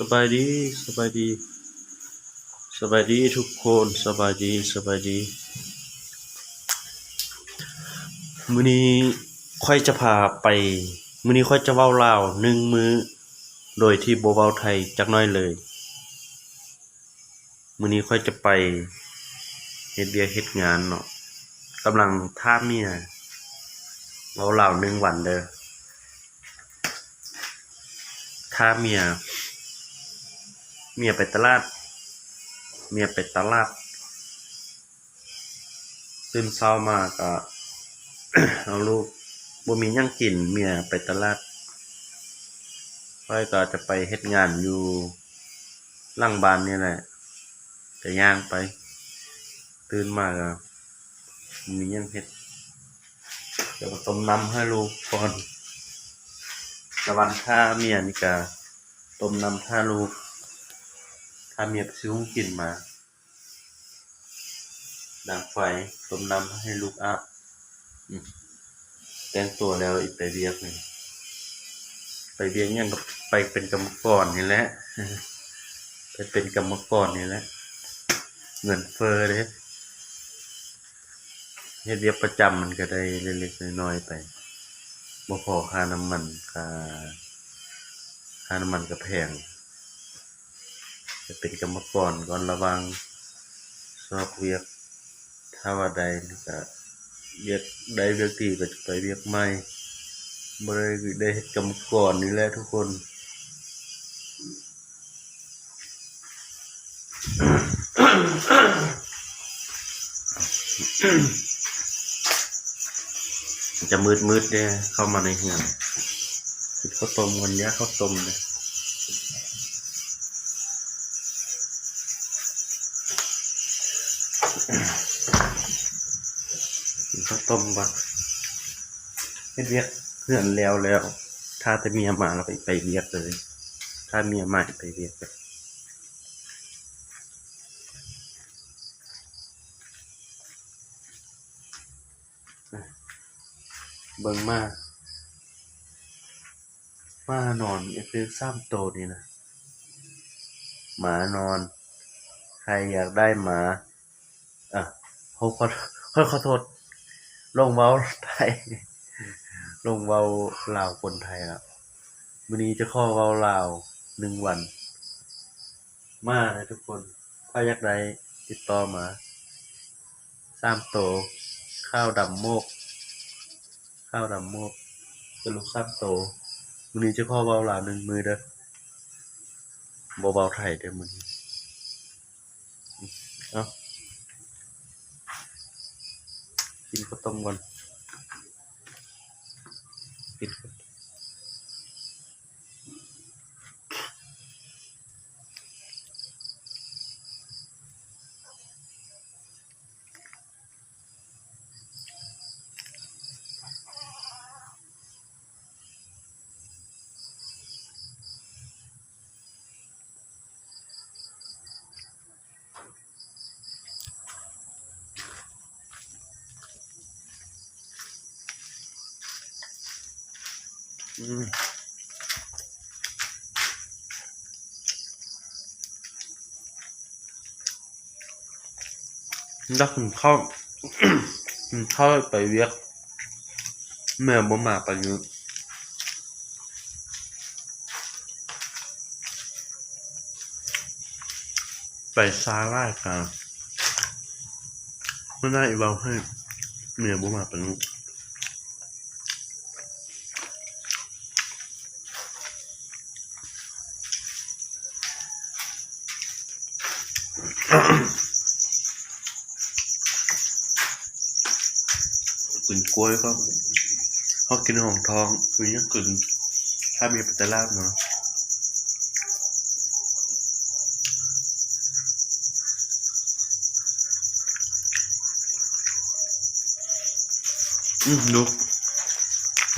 สบายดีสบายดี สบายดีทุกคนสบายดีสบายดีมื้อนี้ค่อยจะพาไปมื้อนี้ค่อยจะเว้าลาวหนึ่งมื้อโดยที่บ่เว้าไทยจักหน้อยเลยมื้อนี้ค่อยจะไปเฮ็ดเวียเฮ็ดงานเนาะกำลังท่าเมียเว้าลาวหนึ่งวันเด้อท่าเมีย เมียไปตลาด เมียไปตลาด ตื่นเช้ามาก็เอาลูกบ่มียังกินเมียไปตลาดค่อยก็จะไปเฮ็ดงานอยู่หลังบ้านนี่แหละจะย่างไป ตื่นมาก็มียังเฮ็ดเดี๋ยวต้มน้ำให้ลูกก่อนระวันท่าเมียนี่ก็ต้มน้ำท่าลูก ถ้าเมียไปซื้อของกินมาดังไฟต้มน้ำให้ลูกอาบอืมแต่งตัวแล้วอีกไปเรียกเลยไปเรียกยังกับไปเป็นกรรมกรนี่แหละไปเป็นกรรมกรนี่แหละเงินเฟ้อเลยเฮ็ดเรียกประจำมันก็ได้เล็กๆน้อยๆไปบ่พอค่าน้ำมันค่าค่าน้ำมันก็แพง จะเป็นกรรมกรก่อนระวังชอบเวียกถ้าว่าใดนี่ก็เวียกใดเวียกดีก็จะไปเวียกใหม่บ่ได้ได้เฮ็ดกรรมกรนี่แหละทุกคนจะมืดมืดๆเนี่ยเข้ามาในเฮือนกินข้าวต้มวันนี้ข้าวต้มเนี่ย กินข้าวต้มก่อนเฮ็ดเวียกเพื่อนแล้วแล้ว ถ้าแต่เมียมาเราไปไปเวียกเลย ถ้าเมียมาไปเวียกเลยเบิ่งมามานอนไอ้คือซ้ำโตนี่นะ หมานอน ใครอยากได้หมา เขาขอขอขอโทษลงเว้าไทยลงเว้าลาวคนไทยแล้ววันนี้จะข้อเว้าลาวหนึ่งวัน มาเลยทุกคนถ้ายากได้ติดต่อมาสามโต ข้าวดำโมก ข้าวดำโมกเป็นลูกสามโตวันนี้จะข้อเว้าลาวหนึ่งมือเด้อบ่เว้าไทยเด้อมือนี้เอ้า กินข้าวต้มก่อน อืมแล้วผมเข้าเข้าไปเวียกแม่บ่มาไปอยู่ไปซาร่ากันไม่ได้เบาให้เมียบ่มาไปอยู่ กลิ่นกล้วยก็เขากินหองทองคือยังกินถ้ามีปัตตาลาบเนาะอืมลูก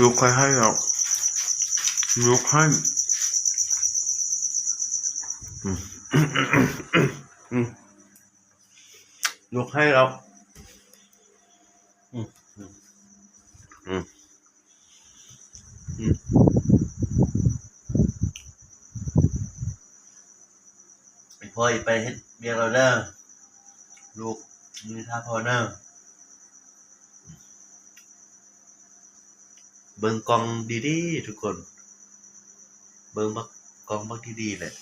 ลูกใครให้เราลูกให้อืมอืม ลูกให้เราอืมอืมอืมอืมพ่อยไปเฮ็ดเบียกเราเด้อลูกมือท่าพอเด้อเบิ่งกล้องดีๆทุกคน เบิ่งบักกล้องบักดีๆแหละ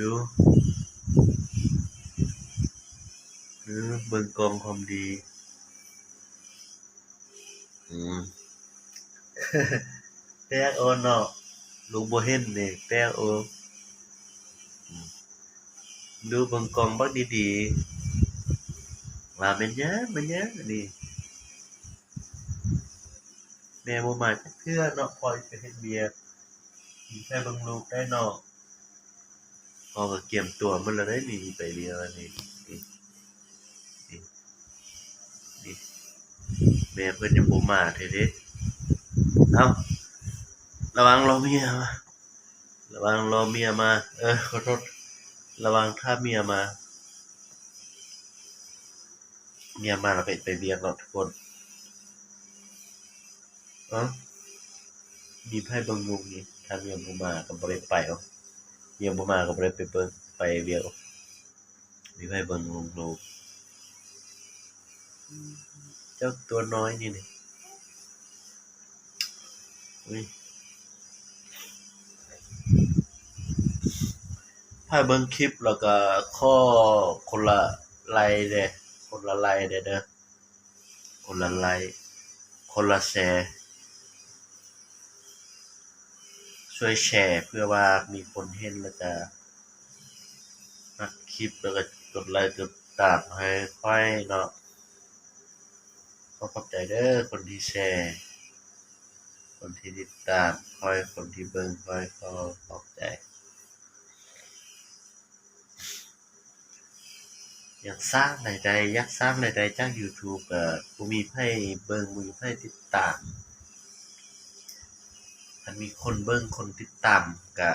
ดูเออเบิ่งกล้องความดี อืมแป๊กโอนเนาะลุงบ่เห็นนี่แป๊กโออืมดูเบิ่งกล้องบักดีๆว่าแม่นหยังแม่นหยังอันนี้แม่บ่มาจักเทื่อเนาะพอยไปเฮ็ดเวียกมีแค่เบิ่งลูกได้เนาะพ่อก็เตรียมตัวมันแล้วได้นี่ไปเรียนแล้วนี่นี่นี่ แม่เพิ่อนยังบ่มาท้เด้เอ้าระวังรอเมียมา ระวังรอเมียมา เออขอโทษระวังถ้าเมียมา เมียมาเราไปไปเบียร์ก่อนทุกคนเอ้ามีไพ่บางงนี่ถ้าเมียบ่มาก็บ่ได้ไปเนาะเมียบ่มาก็บ่ได้ไปเบิ่งไปเบียร์เอมีไพ่บิ่งงลูก เจ้าตัวน้อยนี่นี่ถ้าเบิ่งคลิปแล้วก็ข้อคนละไลค์เด้คนละไลค์เด้อเด้อคนละไลค์คนละแชร์ช่วยแชร์เพื่อว่ามีคนเห็นแล้วก็มักคลิปแล้วก็กดไลค์กดติดตามให้ค่อยเนาะ ขอขอบใจเด้อคนที่แชร์ คนที่ติดตามคอยคนที่เบิ่งคอยขอขอบใจ อยากสร้างรายได้อยากสร้างรายได้จาก YouTube ก็บ่มีไผเบิ่งบ่มีไผติดตามคันมีคนเบิ่งคนติดตามก็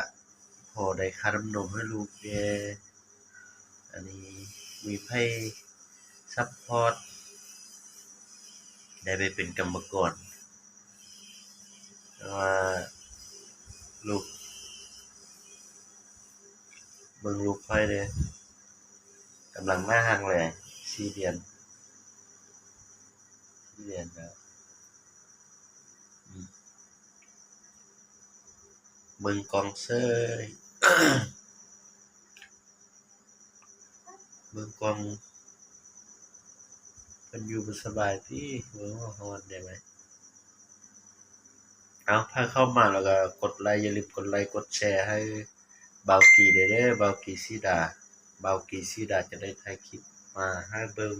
พอได้ค่าน้ำนมให้ลูกแด่อันนี้มีไผซัปพอร์ต ได้ไปเป็นกรรมกรแต่ว่าลูกเบิ่งลูกค่อยเด้กำลังหน้าห้างเลยสี่เดือนสี่เดือนแล้วมเมืองกองเซยเมืองกอง มันอยู่สบายที่เมืองฮอนได้ไหมเอาถ้าเข้ามาแล้วก็กดไลค์อย่าลืมกดไลค์กดแชร์ให้บาวกีเด้เด้บาวกีสีดาบาวกีซีดาจะได้ถ่ายคลิปมาให้เบิ่ง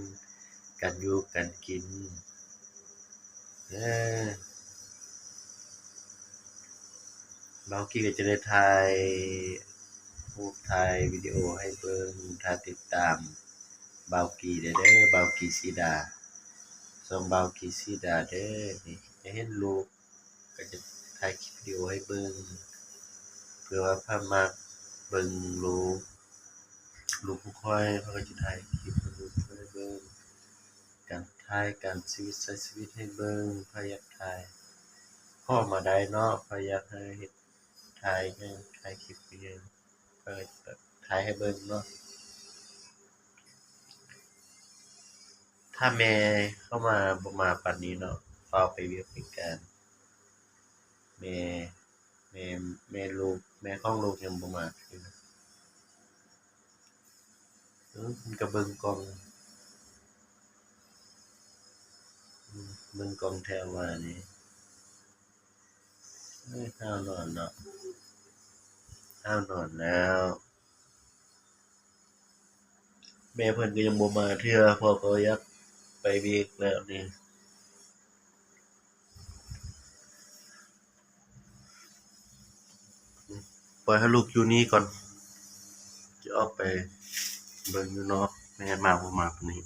กันอยู่กันกินเออบาวกีก็จะได้ถ่ายรูปถ่ายวิดีโอให้เบิ่งถ้าติดตาม บาวกีเด้อเด้อบาวกีซีดาส่งบาวกีซีดาเด้อนี่จะเห็นรูปก็จะถ่ายคลิปวิดีโอให้เบิ่งเพื่อว่าพามาเบิ่งรูปลูกผู้ค่อยเขาก็จะถ่ายคลิปให้ลูกค่อยเบิ่งการถ่ายการชีวิตใช้ชีวิตให้เบิ่งพยายามถ่ายพ่อมาได้เนาะพยายามให้เฮ็ดถ่ายให้ถ่ายคลิปเบิ่งเปิดแบบถ่ายให้เบิ่งเนาะ ถ้าแม่เข้ามาบ่มาปานนี้เนาะฟ้าวไปเวียกไปการแม่แม่แม่ลูกแม่ของลูกยังบ่มาคือเออมันก็เบิ่งกองเบิ่งกองแถวว่านี่เอ้ยห้าวนอนเนาะห้าวนอนแล้วแม่เพิ่นก็ยังบ่มาเทื่อพ่อก็ยาก ไปเวียกแล้วนี่ปล่อยให้ลูกอยู่นี่ก่อน จะออกไปเบิ่งอยู่นอกแม่มาบ่มาปนี้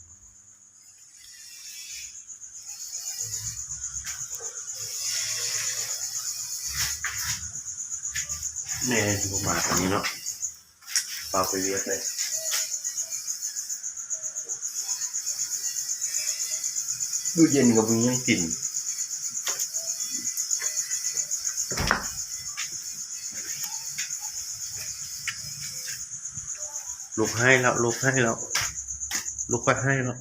แม่บ่มาปนนี้เนาะเปล่าไปเวียกเลย ดูเย็นก็บ่มีหยังกินลูกให้แล้วลูกให้แล้วลูกก็ให้แล้ว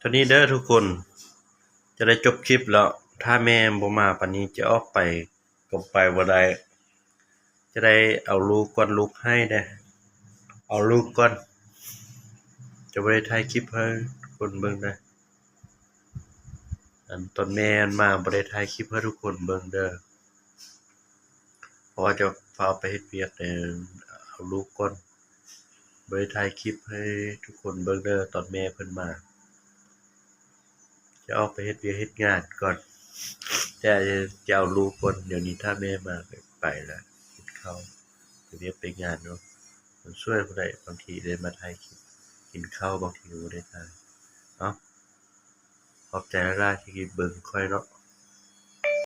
ตอนนี้เด้อทุกคน จะได้จบคลิปแล้ว ถ้าแม่บ่มาปานนี้จะออกไปก็ไปบ่ได้ จะได้เอาลูกก่อนลูกให้เด้เอาลูกก่อน จะบ่ได้ถ่ายคลิปให้ทุกคนเบิ่งเด้ออันตอนแม่มันมาบ่ได้ถ่ายคลิปให้ทุกคนเบิ่งเด้อเพราะว่าจะพาไปเฮ็ดเวียกเด้อเอาลูกก่อนบ่ได้ถ่ายคลิปให้ทุกคนเบิ่งเด้อตอนแม่เพิ่นมา จะออกไปเฮ็ดเวียกเฮ็ดงานก่อนแต่จะเอาลูกก่อนเดี๋ยวนี้ถ้าแม่มาไปแล้วกินข้าไปเวียกไปงานเนาะมันช่วยบ่ได้บางทีได้มาถ่ายคลิป กินข้าวบางทีก็บ่ได้ถ่ายเนาะขอบใจหลายๆที่กินเบิ่งค่อยเนาะ